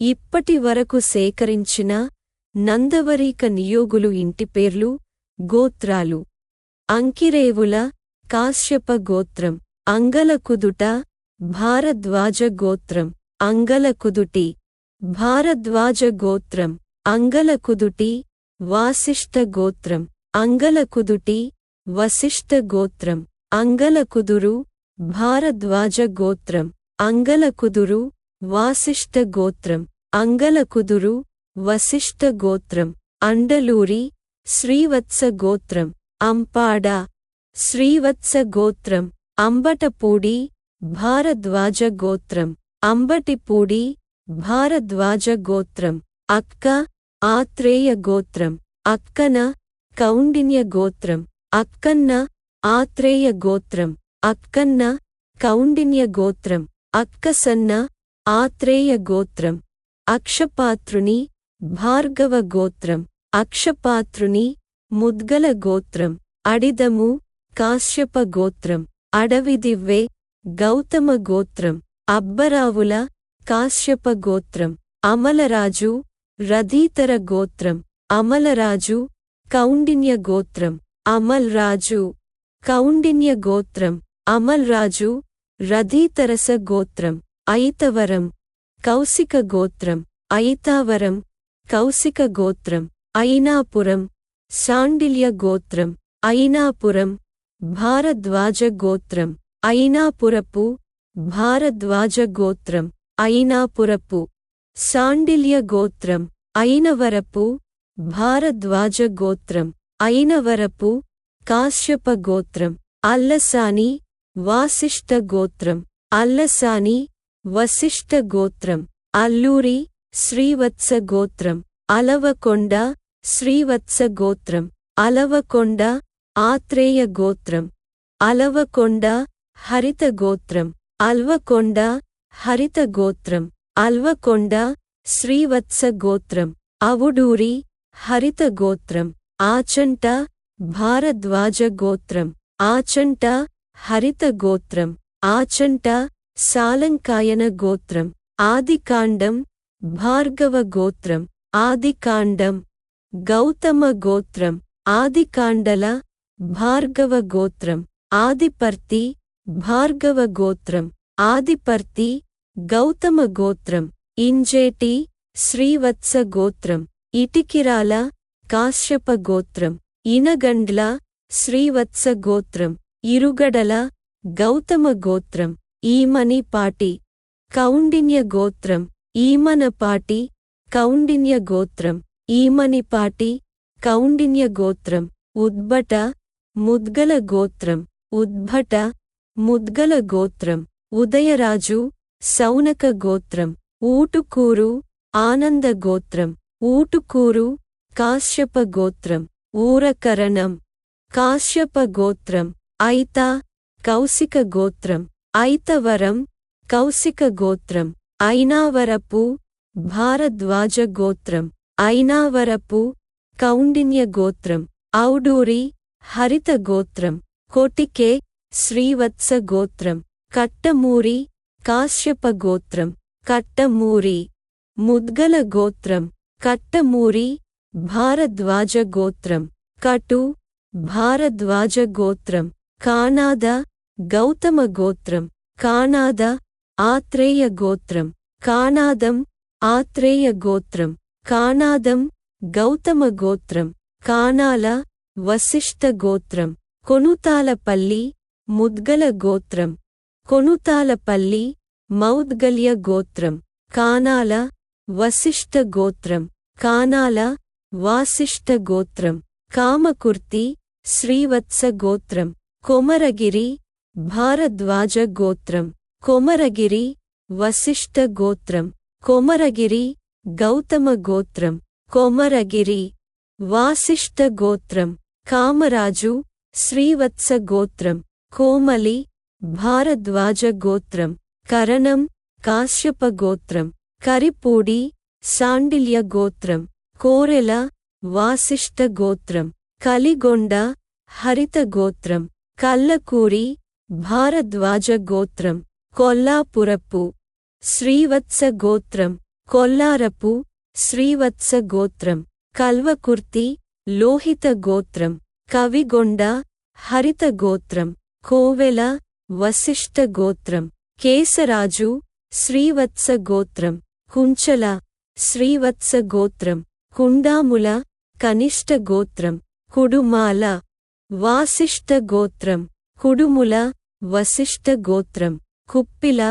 ఇప్పటి వరకు సేకరించిన నందవరీక నియోగులు ఇంటిపేర్లు గోత్రాలు. అంకిరేవుల కాశ్యప గోత్రం. అంగలకుదుట భారద్వాజ గోత్రం. అంగలకుదుటి భారద్వాజ గోత్రం. అంగలకుదుటి వాసిష్ఠ గోత్రం. అంగలకుదుటి వసిష్ఠ గోత్రం. అంగలకుదురు భారద్వాజ గోత్రం. అంగలకుదురు వాసిష్ఠ గోత్రం అంగలకుదురు వసిష్ఠ గోత్రం అండలూరి శ్రీవత్స గోత్రం అంపాడ శ్రీవత్స గోత్రం అంబటపూడి భారద్వాజ గోత్రం అంబటిపూడి భారద్వాజ గోత్రం అక్క ఆత్రేయ గోత్రం అక్కన కౌండిన్య గోత్రం అక్కన్న ఆత్రేయ గోత్రం అక్కన్న కౌండిన్య గోత్రం అక్కసన్న ఆత్రేయ గోత్రం. అక్షపాత్రుని భార్గవ గోత్రం. అక్షపాత్రుని ముద్గల గోత్రం. అడిదము కాశ్యప గోత్రం. అడవిదివ్వే గౌతమ గోత్రం. అబ్బరావుల కాశ్యప గోత్రం. అమలరాజు రధీతర గోత్రం. అమలరాజు కౌండిన్య గోత్రం. అమల్ రాజు కౌండిన్య గోత్రం. అమల్ రాజు రధీతరస గోత్రం. ఐతవరం కౌశిక గోత్రం ఐతావరం కౌశిక గోత్రం ఐనాపురం శాండిల్య గోత్రం ఐనాపురం భారద్వాజ గోత్రం ఐనాపురపు భారద్వాజ గోత్రం ఐనాపురపు శాండిల్య గోత్రం ఐనవరపు భారద్వాజ గోత్రం ఐనవరపు కాశ్యప గోత్రం అల్లసాని వాసిష్ఠ గోత్రం అల్లసాని వసిష్ఠ గోత్రం అల్లూరి శ్రీవత్స గోత్రం అలవకొండ శ్రీవత్స గోత్రం అలవకొండ ఆత్రేయ గోత్రం అలవకొండ హరిత గోత్రం అల్వకొండ హరిత గోత్రం అల్వకొండ శ్రీవత్స గోత్రం అవుడూరి హరిత గోత్రం ఆచంట భారద్వాజ గోత్రం ఆచంట హరిత గోత్రం ఆచంట సాలంకాయన గోత్రం ఆదికాండం భార్గవ గోత్రం ఆదికాండం గౌతమ గోత్రం ఆదికాండల భార్గవ గోత్రం ఆదిపర్తి భార్గవ గోత్రం ఆదిపర్తి గౌతమ గోత్రం ఇంజేటి శ్రీవత్స గోత్రం ఇటికిరాల కాశ్యప గోత్రం ఇనగండ్ల శ్రీవత్స గోత్రం ఇరుగడల గౌతమ గోత్రం. ఈమనిపాటి కౌండిన్య గోత్రం ఈమనపాటి కౌండిన్య గోత్రం ఈమనిపాటి కౌండిన్య గోత్రం ఉద్భట ముద్గల గోత్రం ఉద్భట ముద్గల గోత్రం ఉదయరాజు సౌనక గోత్రం ఊటుకూరు ఆనంద గోత్రం ఊటుకూరు కాశ్యప గోత్రం ఊరకరణం కాశ్యప గోత్రం ఐతా కౌశిక గోత్రం ఐతవరం కౌశిక గోత్రం ఐనావరపు భారద్వాజ గోత్రం ఐనావరపు కౌండిన్య గోత్రం ఔడూరి హరిత గోత్రం కోటికే శ్రీవత్స గోత్రం కట్టమూరి కాశ్యప గోత్రం కట్టమూరి ముద్గల గోత్రం కట్టమూరి భారద్వాజ గోత్రం కటు భారద్వాజ గోత్రం కానాద గౌతమ గోత్రం కానాద ఆత్రేయ గోత్రం కానాదం ఆత్రేయ గోత్రం కానాదం గౌతమ గోత్రం కానాల వసిష్ఠ గోత్రం కొనుతాలపల్లి ముద్గల గోత్రం కొనుతాలపల్లి మౌద్గల్య గోత్రం కానాల వసిష్ఠ గోత్రం కానాల వాసిష్ఠ గోత్రం కామకుర్తి శ్రీవత్స గోత్రం కొమరగిరి భారద్వాజ గోత్రం కొమరగిరి వసిష్ఠ గోత్రం కొమరగిరి గౌతమ గోత్రం కొమరగిరి వాసిష్ఠ గోత్రం కామరాజు శ్రీవత్స గోత్రం కోమలి భారద్వాజ గోత్రం కరణం కాశ్యప గోత్రం కరిపూడి సాండిల్య గోత్రం కోరెల వాసిష్ఠ గోత్రం కలిగొండ హరిత గోత్రం కల్లకూరి భారద్వాజ గోత్రం కొల్లాపురపు శ్రీవత్స గోత్రం కొల్లారపు శ్రీవత్స గోత్రం కల్వకుర్తి లోహిత గోత్రం కవిగొండ హరిత గోత్రం కోవెల వశిష్ఠ గోత్రం కేసరాజు శ్రీవత్స గోత్రం కుంచల శ్రీవత్స గోత్రం కుండాముల కనిష్ట గోత్రం కుడుమాల వాసిష్ఠ గోత్రం కుడుముల వశిష్ఠ గోత్రం కుప్పిల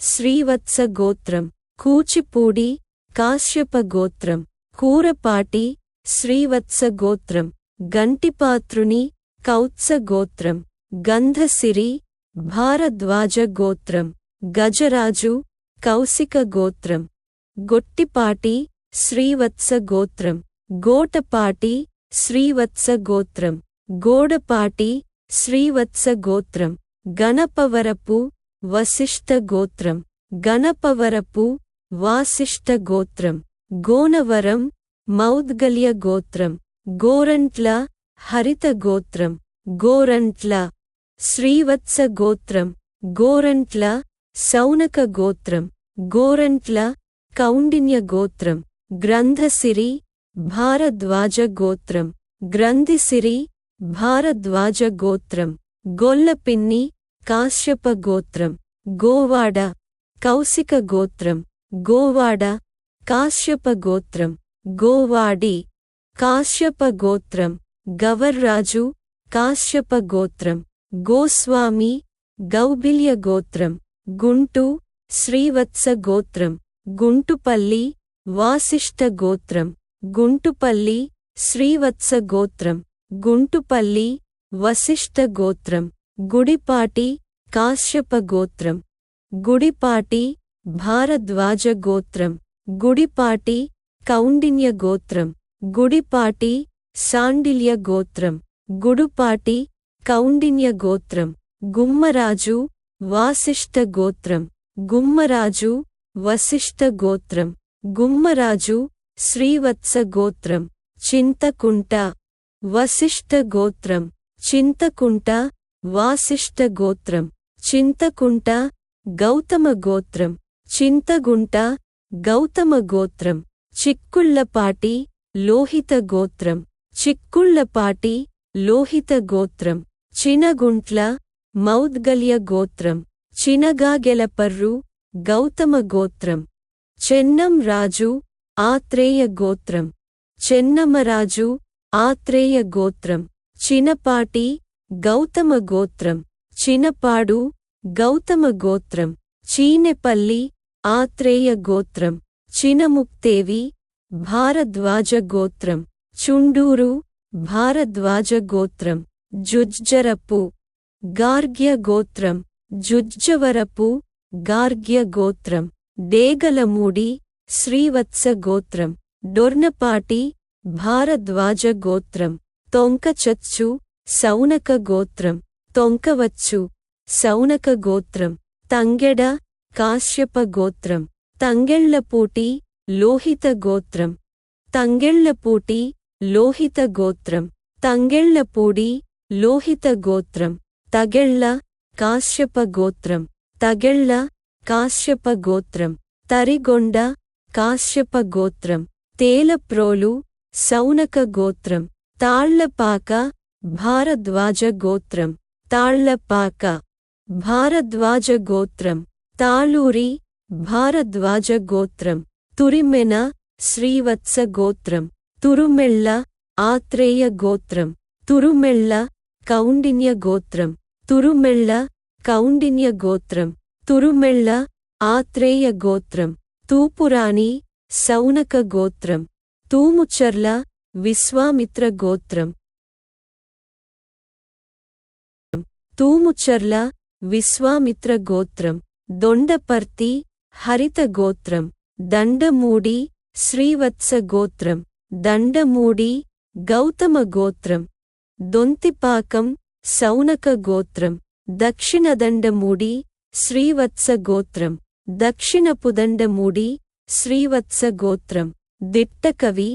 శ్రీవత్స గోత్రం కూచిపూడి కాశ్యప గోత్రం కూరపాటి శ్రీవత్స గోత్రం గంటిపాత్రుని కౌత్స గోత్రం గంధసిరి భారద్వాజ గోత్రం గజరాజు కౌశిక గోత్రం గొట్టిపాటి శ్రీవత్స గోత్రం గోటపాటి శ్రీవత్స గోత్రం గోడపాటి శ్రీవత్స గోత్రం గణపవరపు వశిష్ఠ గోత్రం గణపవరపు వాసిష్ఠ గోత్రం గోనవరం మౌద్గల్య గోత్రం గోరంట్ల హరిత గోత్రం గోరంట్ల శ్రీవత్స గోత్రం గోరంట్ల సౌనక గోత్రం గోరంట్ల కౌండిన్య గోత్రం గ్రంథసిరి భారద్వాజ గోత్రం గ్రంథిసిరి భారద్వాజ గోత్రం గొల్లపిన్ని కాశ్యప గోత్రం గోవాడ కౌశిక గోత్రం గోవాడ కాశ్యప గోత్రం గోవాడి కాశ్యప గోత్రం గవర్రాజు కాశ్యప గోత్రం గోస్వామి గౌబిల్య గోత్రం గుంటు శ్రీవత్స గోత్రం గుంటుపల్లి వాసిష్ఠ గోత్రం గుంటుపల్లి శ్రీవత్స గోత్రం గుంటుపల్లి వసిష్ఠ గోత్రం గుడిపాటి కాశ్యప గోత్రం. గుడిపాటి భారద్వాజ గోత్రం. గుడిపాటి కౌండిన్య గోత్రం. గుడిపాటి శాండిల్య గోత్రం. గుడుపాటి కౌండిన్య గోత్రం. గుమ్మరాజు వాసిష్ఠ గోత్రం. గుమ్మరాజు వశిష్ఠ గోత్రం. గుమ్మరాజు శ్రీవత్స గోత్రం. చింతకుంట వశిష్ఠ గోత్రం. చింతకుంట వాసిష్ఠ గోత్రం చింతకుంట గౌతమ గోత్రం చింతగుంట గౌతమ గోత్రం చిక్కుళ్ళపాటి లోహిత గోత్రం చిక్కుళ్ళపాటి లోహిత గోత్రం చినగుంట్ల మౌద్గల్య గోత్రం చినగాగెలపర్రు గౌతమ గోత్రం చెన్నం రాజు ఆత్రేయ గోత్రం చెన్నమరాజు ఆత్రేయ గోత్రం చినపాటి గౌతమ గోత్రం చినపాడు గౌతమ గోత్రం చీనెపల్లి ఆత్రేయ గోత్రం చినముక్తేవి భారద్వాజ గోత్రం చుండూరు భారద్వాజ గోత్రం జుజ్జరపు గార్గ్య గోత్రం జుజ్జవరపు గార్గ్య గోత్రం డేగలమూడి శ్రీవత్స గోత్రం డొర్నపాటి భారద్వాజ గోత్రం తొంకచచ్చు సౌనక గోత్రం తొంకవచ్చు. సౌనక గోత్రం తంగెడ కాశ్యప గోత్రం. తంగెళ్ళపూటి లోహిత గోత్రం. తంగెళ్ళపూటి లోహిత గోత్రం. తంగెళ్ళపూడి లోహిత గోత్రం. తగెళ్ళ కాశ్యప గోత్రం. తగెళ్ళ కాశ్యప గోత్రం. తరిగొండ కాశ్యప గోత్రం. తేలప్రోలు సౌనక గోత్రం. తాళ్ళపాక భారద్వాజ గోత్రం తాళ్ళపాక. భారద్వాజ గోత్రం తాళూరి. భారద్వాజ గోత్రం తురిమెన. శ్రీవత్స గోత్రం తురుమెళ్ళ ఆత్రేయ గోత్రం తురుమెళ్ళ కౌండిన్య గోత్రం తురుమెళ్ళ కౌండిన్య గోత్రం తురుమెళ్ళ ఆత్రేయ గోత్రం తూపురాణి. సౌనక గోత్రం తూముచర్ల. విశ్వామిత్ర గోత్రం తూముచర్ల విశ్వామిత్ర గోత్రం దొండపర్తి హరిత గోత్రం దండమూడి శ్రీవత్స గోత్రం దండమూడి గౌతమ గోత్రం దొంతిపాకం సౌనక గోత్రం దక్షిణదండమూడి శ్రీవత్స గోత్రం దక్షిణపుదండమూడి శ్రీవత్స గోత్రం దిట్టకవి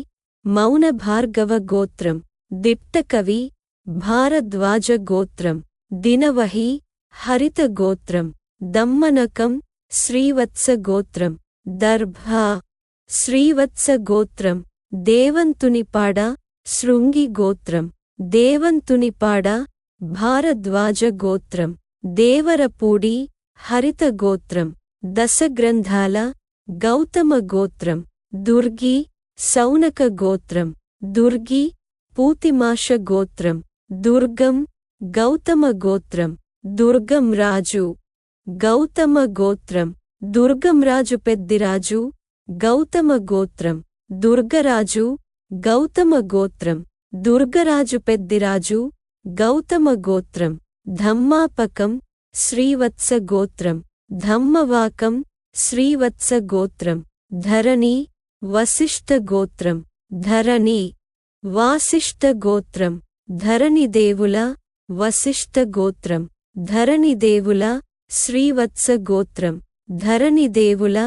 మౌనభార్గవ గోత్రం దిట్టకవి భారద్వాజ గోత్రం దినవహి హరిత గోత్రం దమ్మనకం శ్రీవత్స గోత్రం దర్భా శ్రీవత్స గోత్రం దేవంతునిపాడ శృంగి గోత్రం దేవంతునిపాడ భారద్వాజ గోత్రం దేవరపూడి హరిత గోత్రం దశగ్రంథాల గౌతమ గోత్రం దుర్గి సౌనక గోత్రం దుర్గి పూతిమాష గోత్రం దుర్గం గౌతమ గోత్రం దుర్గం రాజు. గౌతమ గోత్రం దుర్గం రాజు పెద్దిరాజు గౌతమ గోత్రం దుర్గరాజు గౌతమ గోత్రం దుర్గరాజు పెద్దిరాజు గౌతమ గోత్రం ధమ్మాపకం శ్రీవత్స గోత్రం. ధమ్మవాకం శ్రీవత్స గోత్రం. ధరణి వశిష్ఠ గోత్రం. ధరణి వాసిష్ఠ గోత్రం. ధరణిదేవుల వశిష్ఠ గోత్రం ధరణిదేవుల శ్రీవత్స గోత్రం ధరణిదేవుల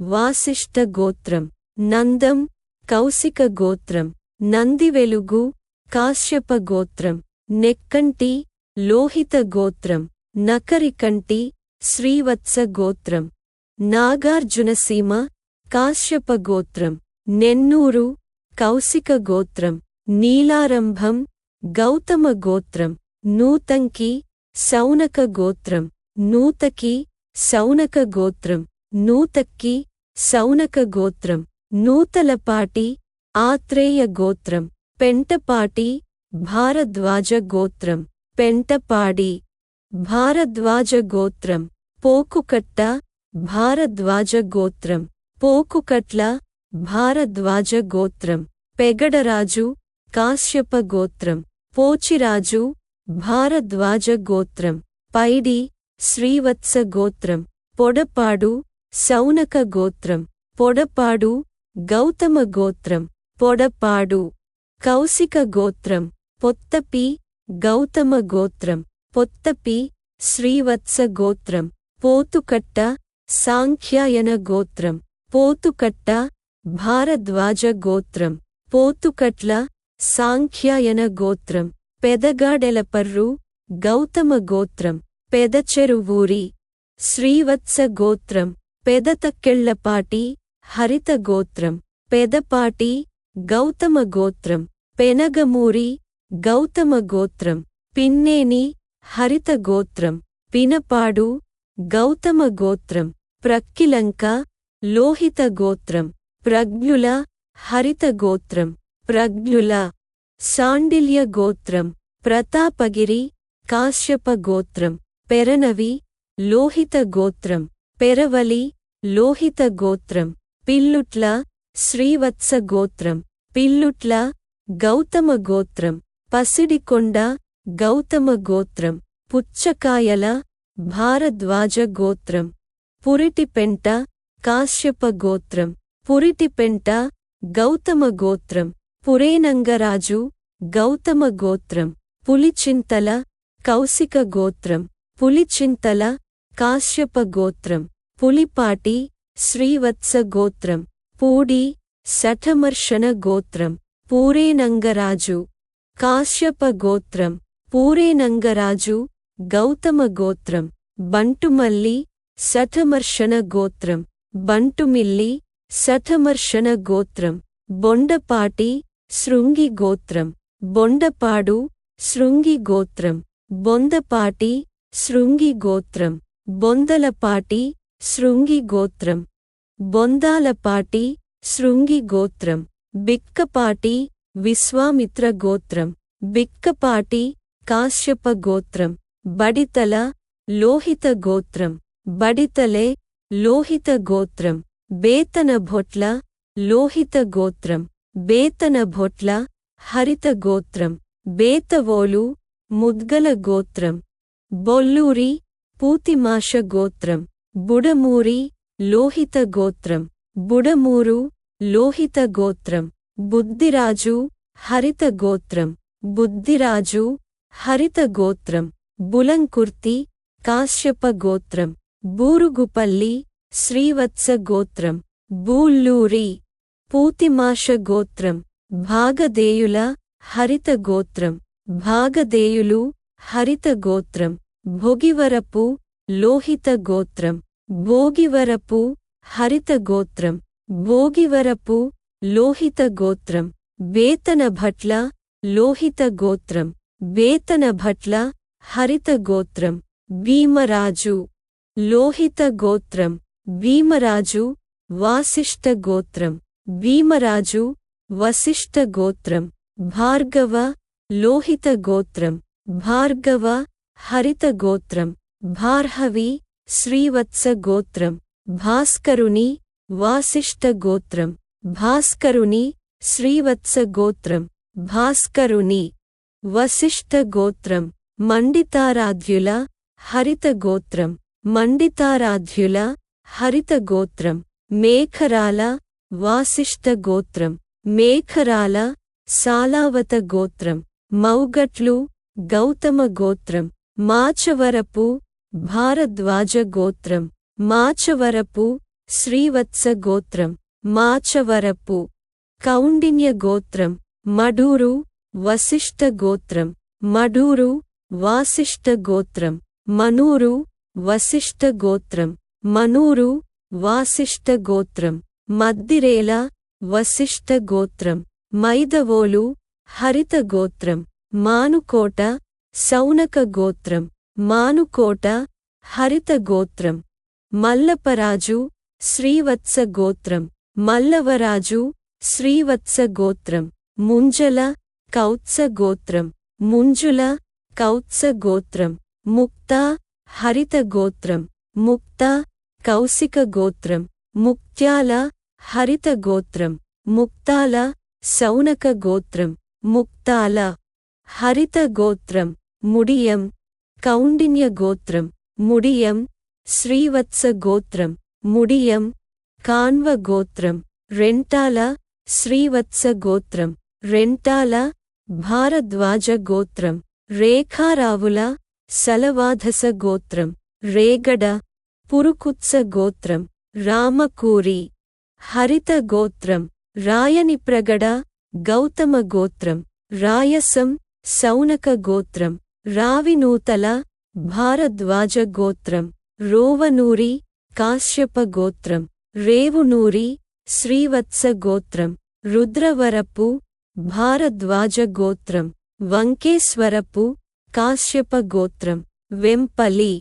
వాసిష్ఠ గోత్రం నందం కౌశిక గోత్రం నందివెలుగు కాశ్యప గోత్రం నెక్కంటి లోహిత గోత్రం నకరికంటి శ్రీవత్స గోత్రం నాగార్జునసీమ కాశ్యప గోత్రం నెన్నూరు కౌశిక గోత్రం నీలారంభం గౌతమ గోత్రం నూతంకి సౌనక గోత్రం నూతకి సౌనక గోత్రం నూతక్కి సౌనక గోత్రం నూతలపాటి ఆత్రేయ గోత్రం పెంటపాటి భారద్వాజ గోత్రం పెంటపాడి భారద్వాజ గోత్రం పోకుకట్ట భారద్వాజ గోత్రం పోకుకట్ల భారద్వాజ గోత్రం పెగడరాజు కాశ్యప గోత్రం పోచిరాజు భారద్వాజ గోత్రం పైడి శ్రీవత్స గోత్రం పొడపాడు సౌనక గోత్రం పొడపాడు గౌతమ గోత్రం పొడపాడు కౌశిక గోత్రం పొత్తపి గౌతమ గోత్రం పొత్తపి శ్రీవత్స గోత్రం పోతుకట్ట సాంఖ్యాయన గోత్రం పోతుకట్ట భారద్వాజ గోత్రం పోతుకట్ల సాంఖ్యాయన గోత్రం పెదగాడెలపర్రు గౌతమ గోత్రం పెదచెరువూరి శ్రీవత్స గోత్రం పెదతక్కెళ్ళపాటి హరిత గోత్రం పెదపాటి గౌతమ గోత్రం పెనగమూరి గౌతమ గోత్రం పిన్నేని హరిత గోత్రం పినపాడు గౌతమ గోత్రం ప్రక్కిలంక లోహిత గోత్రం ప్రజ్ఞుల హరిత గోత్రం ప్రజ్ఞుల సాండిల్య గోత్రం ప్రతాపగిరి కాశ్యప గోత్రం పెరనవి లోహిత గోత్రం పెరవలి లోహిత గోత్రం పిల్లుట్ల శ్రీవత్స గోత్రం పిల్లుట్ల గౌతమ గోత్రం పసిడికొండ గౌతమ గోత్రం పుచ్చకాయల భారద్వాజ గోత్రం పురిటిపెంట కాశ్యప గోత్రం పురిటిపెంట గౌతమ గోత్రం పురేనంగరాజు గౌతమ గోత్రం పులిచింతల కౌశిక గోత్రం పులిచింతల కాశ్యప గోత్రం పులిపాటి శ్రీవత్స గోత్రం పూడి శఠమర్షణ గోత్రం పూరేనంగరాజు కాశ్యప గోత్రం పూరేనంగరాజు గౌతమ గోత్రం బంటుమల్లి శఠమర్షణ గోత్రం బంటుమిల్లి శఠమర్షణ గోత్రం బొండపాటి శృంగి గోత్రం బొండపాడు శృంగి గోత్రం బొందపాటి శృంగి గోత్రం బొందలపాటి శృంగి గోత్రం బొందాలపాటి శృంగి గోత్రం బిక్కపాటి విశ్వామిత్ర గోత్రం బిక్కపాటి కాశ్యప గోత్రం బడితల లోహిత గోత్రం బడితలే లోహిత గోత్రం బేతన భొట్ల లోహిత గోత్రం. బేతన భొట్ల హరిత గోత్రం బేతవోలు ముద్గల గోత్రం బొల్లూరి పూతిమాష గోత్రం బుడమూరి లోహిత గోత్రం బుడమూరు లోహిత గోత్రం బుద్ధిరాజు హరిత గోత్రం బుద్ధిరాజు హరిత గోత్రం బులంకుర్తి కాశ్యప గోత్రం బూరుగుపల్లి శ్రీవత్స గోత్రం బూల్లూరి పూతిమాష గోత్రం భాగదేయుల హరిత గోత్రం భాగదేయులు హరిత గోత్రం భొగివరపు లోహిత గోత్రం భోగివరపు హరిత గోత్రం భోగివరపు లోహిత గోత్రం బేతన భట్ల లోహిత గోత్రం బేతన భట్ల హరిత గోత్రం భీమరాజు లోహిత గోత్రం భీమరాజు వాసిష్ఠ గోత్రం భీమరాజు వసిష్ఠ గోత్రం భార్గవ లోహిత గోత్రం భార్గవ హరిత గోత్రం భార్హవి శ్రీవత్స గోత్రం భాస్కరుని వాసిష్ఠ గోత్రం భాస్కరుని శ్రీవత్స గోత్రం భాస్కరుని వసిష్ఠ గోత్రం మండితారాధ్యుల హరిత గోత్రం మండితారాధ్యుల హరిత గోత్రం మేఖరాల వాసిష్ఠ గోత్రం మేఖరాల సాలావత గోత్రం మౌగట్లు గౌతమ గోత్రం మాచవరపు భారద్వాజ గోత్రం మాచవరపు శ్రీవత్స గోత్రం మాచవరపు కౌండిన్య గోత్రం మడూరు వసిష్ఠ గోత్రం మడూరు వాసిష్ఠ గోత్రం మనూరు వసిష్ఠ గోత్రం మనూరు వాసిష్ఠ గోత్రం. మద్దిరేల వసిష్ఠ గోత్రం మైదవోలు హరిత గోత్రం మానుకోట సౌనక గోత్రం మానుకోట హరిత గోత్రం మల్లపరాజు శ్రీవత్స గోత్రం మల్లవరాజు శ్రీవత్స గోత్రం ముంజల కౌత్స గోత్రం ముంజుల కౌత్స గోత్రం ముక్త హరిత గోత్రం ముక్త కౌశిక గోత్రం ముక్త్యాల హరిత గోత్రం ముక్తాల సౌనక గోత్రం ముక్తాల హరిత గోత్రం ముడియం కౌండిన్య గోత్రం ముడియం శ్రీవత్స గోత్రం ముడియం కాన్వ గోత్రం రెంటాల శ్రీవత్స గోత్రం రెంటాల భారద్వాజ గోత్రం రేఖారావుల సలవాధస గోత్రం రేగడ పురుకుత్స గోత్రం రామకూరి. హరిత గోత్రం రాయనిప్రగడ గౌతమ గోత్రం రాయసం సౌనక గోత్రం రావినూతల భారద్వాజ గోత్రం రోవనూరి కాశ్యప గోత్రం రేవునూరి శ్రీవత్స గోత్రం రుద్రవరపు భారద్వాజ గోత్రం వంకేశ్వరపు కాశ్యప గోత్రం వెంపలి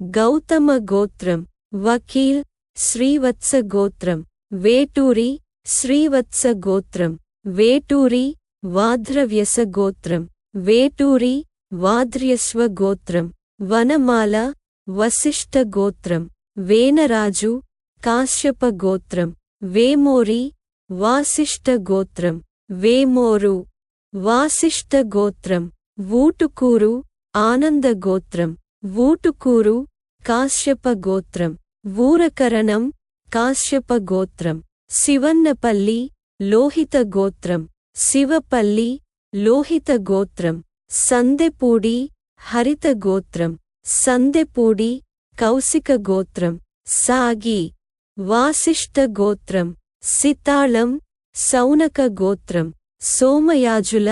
గౌతమ గోత్రం వకీల్ శ్రీవత్స గోత్రం వేటూరి శ్రీవత్స గోత్రం వేటూరి వాధ్రవ్యస గోత్రం వేటూరి వాద్ర్యస్వ గోత్రం వనమాల వసిష్ఠ గోత్రం వేనరాజు కాశ్యప గోత్రం వేమోరి వాసిష్ఠ గోత్రం వేమోరు వాసిష్ఠ గోత్రం వూటుకూరు ఆనంద గోత్రం వూటుకూరు కాశ్యప గోత్రం వూరకరణం కాశ్యప గోత్రం శివన్నపల్లి లోహిత గోత్రం శివపల్లి లోహిత గోత్రం సందెపూడి హరిత గోత్రం సందెపూడి కౌశిక గోత్రం సాగి వాసిష్ఠ గోత్రం సితాళం సౌనక గోత్రం సోమయాజుల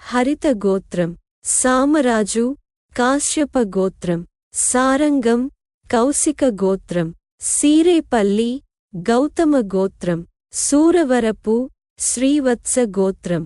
హరిత గోత్రం సామరాజు కాశ్యప గోత్రం సారంగం కౌశిక గోత్రం సీరేపల్లి గౌతమ గోత్రం సూరవరపు శ్రీవత్స గోత్రం.